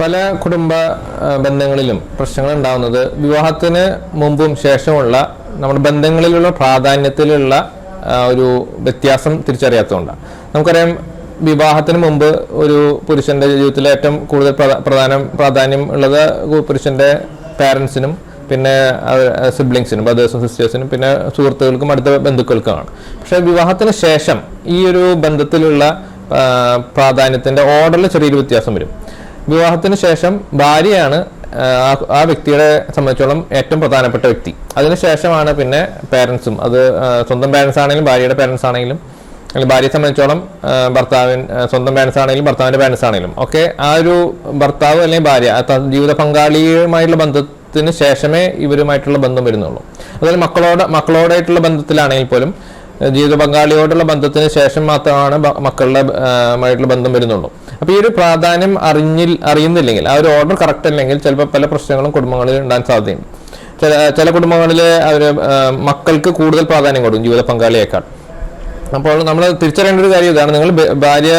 പല കുടുംബ ബന്ധങ്ങളിലും പ്രശ്നങ്ങൾ ഉണ്ടാകുന്നത് വിവാഹത്തിന് മുമ്പും ശേഷമുള്ള നമ്മുടെ ബന്ധങ്ങളിലുള്ള പ്രാധാന്യത്തിലുള്ള ഒരു വ്യത്യാസം തിരിച്ചറിയാത്തതുകൊണ്ടാണ് നമുക്കറിയാം വിവാഹത്തിന് മുമ്പ് ഒരു പുരുഷന്റെ ജീവിതത്തിൽ ഏറ്റവും കൂടുതൽ പ്രധാനം പ്രാധാന്യം ഉള്ളത് പുരുഷന്റെ പാരൻസിനും പിന്നെ സിബ്ലിങ്സിനും ബ്രദേഴ്സും സിസ്റ്റേഴ്സിനും പിന്നെ സുഹൃത്തുക്കൾക്കും അടുത്ത ബന്ധുക്കൾക്കുമാണ്. പക്ഷേ വിവാഹത്തിന് ശേഷം ഈ ഒരു ബന്ധത്തിലുള്ള പ്രാധാന്യത്തിന്റെ ഓർഡറിൽ ചെറിയൊരു വ്യത്യാസം വരും. വിവാഹത്തിന് ശേഷം ഭാര്യയാണ് ആ, വ്യക്തിയുടെ സംബന്ധിച്ചോളം ഏറ്റവും പ്രധാനപ്പെട്ട വ്യക്തി. അതിനുശേഷമാണ് പിന്നെ പേരൻസും അത് സ്വന്തം പേരൻസ് ആണെങ്കിലും ഭാര്യയുടെ പേരൻസ് ആണെങ്കിലും അല്ലെങ്കിൽ ഭാര്യയെ സംബന്ധിച്ചോളം ഭർത്താവിൻ സ്വന്തം പേരൻസ് ആണെങ്കിലും ഭർത്താവിന്റെ പേരൻസ് ആണെങ്കിലും. ഒക്കെ ആ ഒരു ഭർത്താവ് അല്ലെങ്കിൽ ഭാര്യ ജീവിത പങ്കാളിയുമായിട്ടുള്ള ബന്ധത്തിന് ശേഷമേ ഇവരുമായിട്ടുള്ള ബന്ധം വരുന്നുള്ളൂ. അതുപോലെ മക്കളോട് മക്കളോടായിട്ടുള്ള ബന്ധത്തിലാണെങ്കിൽ പോലും ജീവിത പങ്കാളിയോടുള്ള ബന്ധത്തിന് ശേഷം മാത്രമാണ് മക്കളുടെ ആയിട്ടുള്ള ബന്ധം വരുന്നുള്ളൂ. അപ്പൊ ഈ ഒരു പ്രാധാന്യം അറിഞ്ഞിൽ അറിയുന്നില്ലെങ്കിൽ ആ ഒരു ഓർഡർ കറക്റ്റ് അല്ലെങ്കിൽ ചിലപ്പോൾ പല പ്രശ്നങ്ങളും കുടുംബങ്ങളിൽ ഉണ്ടാകാൻ സാധ്യതയുണ്ട്. ചില ചില കുടുംബങ്ങളിൽ അവർ മക്കൾക്ക് കൂടുതൽ പ്രാധാന്യം കൊടുക്കും ജീവിത പങ്കാളിയേക്കാൾ. അപ്പോൾ നമ്മൾ തിരിച്ചറിയേണ്ട ഒരു കാര്യം ഇതാണ്. നിങ്ങൾ ഭാര്യ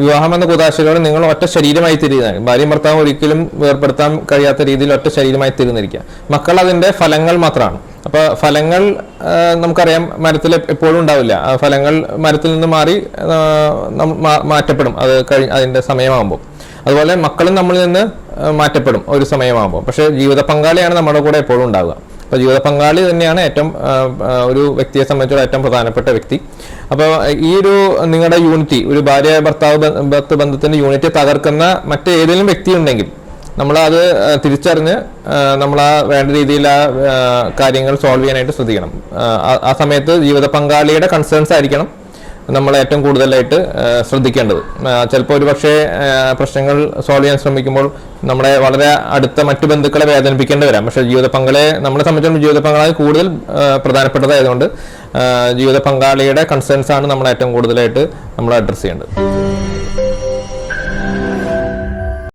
വിവാഹം എന്ന കുതാശയോടെ നിങ്ങൾ ഒറ്റ ശരീരമായി തിരിയുന്നതാണ്. ഭാര്യയും ഭർത്താവും ഒരിക്കലും വേർപ്പെടുത്താൻ കഴിയാത്ത രീതിയിൽ ഒറ്റ ശരീരമായി തിരുന്നിരിക്കുക മക്കൾ അതിന്റെ ഫലങ്ങൾ മാത്രമാണ്. അപ്പൊ ഫലങ്ങൾ നമുക്കറിയാം മരത്തിൽ എപ്പോഴും ഉണ്ടാവില്ല. ഫലങ്ങൾ മരത്തിൽ നിന്ന് മാറി മാറ്റപ്പെടും. അത് കഴി അതിന്റെ സമയമാകുമ്പോൾ അതുപോലെ മക്കളും നമ്മളിൽ നിന്ന് മാറ്റപ്പെടും ഒരു സമയമാകുമ്പോൾ പക്ഷേ ജീവിത പങ്കാളിയാണ് നമ്മുടെ കൂടെ എപ്പോഴും ഉണ്ടാവുക. അപ്പോൾ ജീവിത പങ്കാളി തന്നെയാണ് ഏറ്റവും ഒരു വ്യക്തിയെ സംബന്ധിച്ചുള്ള ഏറ്റവും പ്രധാനപ്പെട്ട വ്യക്തി. അപ്പോൾ ഈ ഒരു നിങ്ങളുടെ യൂണിറ്റി ഒരു ഭാര്യ ഭർത്താവ് ഭർത്തൃ ബന്ധത്തിന്റെ യൂണിറ്റി തകർക്കുന്ന മറ്റേതെങ്കിലും വ്യക്തി ഉണ്ടെങ്കിൽ നമ്മൾ അത് തിരിച്ചറിഞ്ഞ് നമ്മൾ ആ വേണ്ട രീതിയിൽ ആ കാര്യങ്ങൾ സോൾവ് ചെയ്യാനായിട്ട് ശ്രദ്ധിക്കണം. ആ, സമയത്ത് ജീവിത പങ്കാളിയുടെ കൺസേൺസ് ആയിരിക്കണം നമ്മൾ ഏറ്റവും കൂടുതലായിട്ട് ശ്രദ്ധിക്കേണ്ടത്. ചിലപ്പോൾ ഒരു പക്ഷേ പ്രശ്നങ്ങൾ സോൾവ് ചെയ്യാൻ ശ്രമിക്കുമ്പോൾ നമ്മളെ വളരെ അടുത്ത മറ്റു ബന്ധുക്കളെ വേദനിപ്പിക്കേണ്ടി വരാം. പക്ഷേ ജീവിത പങ്കാളിയെ നമ്മളെ സംബന്ധിച്ചിടത്തോളം ജീവിത പങ്കാളി കൂടുതൽ പ്രധാനപ്പെട്ടതായതുകൊണ്ട് ജീവിത പങ്കാളിയുടെ കൺസേൺസ് ആണ് നമ്മൾ ഏറ്റവും കൂടുതലായിട്ട് നമ്മൾ അഡ്രസ്സ് ചെയ്യേണ്ടത്.